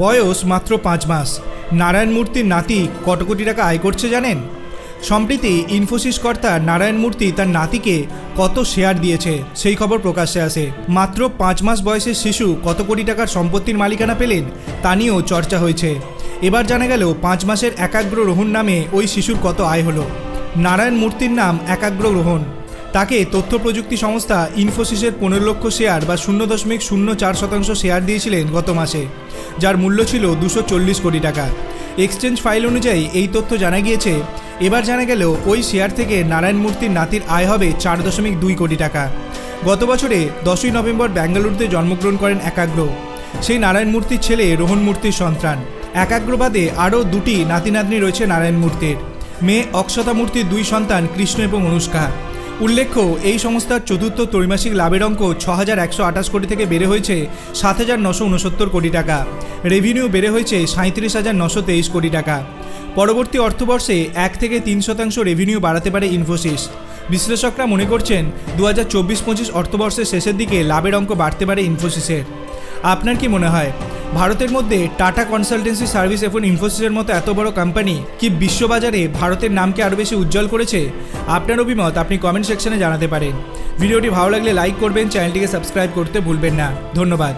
বয়স মাত্র পাঁচ মাস। নারায়ণ মূর্তির নাতি কত কোটি টাকা আয় করছে জানেন? সম্প্রতি ইনফোসিস কর্তা নারায়ণ মূর্তি তার নাতিকে কত শেয়ার দিয়েছে, সেই খবর প্রকাশ্যে আসে। মাত্র পাঁচ মাস বয়সের শিশু কত কোটি টাকার সম্পত্তির মালিকানা পেলেন, তা নিয়েও চর্চা হয়েছে। এবার জানা গেল পাঁচ মাসের একাগ্র রোহণ নামে ওই শিশুর কত আয় হলো। নারায়ণ মূর্তির নাম একাগ্র রোহণ তাকে তথ্য প্রযুক্তি সংস্থা ইনফোসিসের পনেরো লক্ষ শেয়ার বা শূন্য দশমিক শূন্য চার শতাংশ শেয়ার দিয়েছিলেন গত মাসে, যার মূল্য ছিল দুশো চল্লিশ কোটি টাকা। এক্সচেঞ্জ ফাইল অনুযায়ী এই তথ্য জানা গিয়েছে, এবার জানা গেল ওই শেয়ার থেকে নারায়ণ মূর্তির নাতির আয় হবে চার দশমিক দুই কোটি টাকা। গত বছরে দশই নভেম্বর বেঙ্গালুরুতে জন্মগ্রহণ করেন একাগ্র। সেই নারায়ণ মূর্তির ছেলে রোহন মূর্তির সন্তান। একাগ্রবাদে আরও দুটি নাতি নাতনি রয়েছে নারায়ণ মূর্তির। মেয়ে অক্ষতা মূর্তির দুই সন্তান কৃষ্ণ এবং অনুষ্কা। উল্লেখ্য, এই সংস্থার চতুর্থ ত্রৈমাসিক লাভের অঙ্ক ছ হাজার একশো আঠাশ কোটি থেকে বেড়ে হয়েছে সাত হাজার নশো উনসত্তর কোটি টাকা। রেভিনিউ বেড়ে হয়েছে সাঁত্রিশ হাজার নশো তেইশ কোটি টাকা। পরবর্তী অর্থবর্ষে এক থেকে তিন শতাংশ রেভিনিউ বাড়াতে পারে ইনফোসিস বিশ্লেষকরা মনে করছেন দু হাজার চব্বিশ পঁচিশ অর্থবর্ষের শেষের দিকে লাভের অঙ্ক বাড়তে পারে ইনফোসিসের আপনার কি মনে হয় ভারতের মধ্যে টাটা কনসালটেন্সি সার্ভিস এবং ইনফোসিসের মতো এত বড় কোম্পানি কি বিশ্ববাজারে ভারতের নামকে আরও বেশি উজ্জ্বল করেছে? আপনার অভিমত আপনি কমেন্ট সেকশনে জানাতে পারেন। ভিডিওটি ভালো লাগলে লাইক করবেন চ্যানেলটিকে সাবস্ক্রাইব করতে ভুলবেন না। ধন্যবাদ।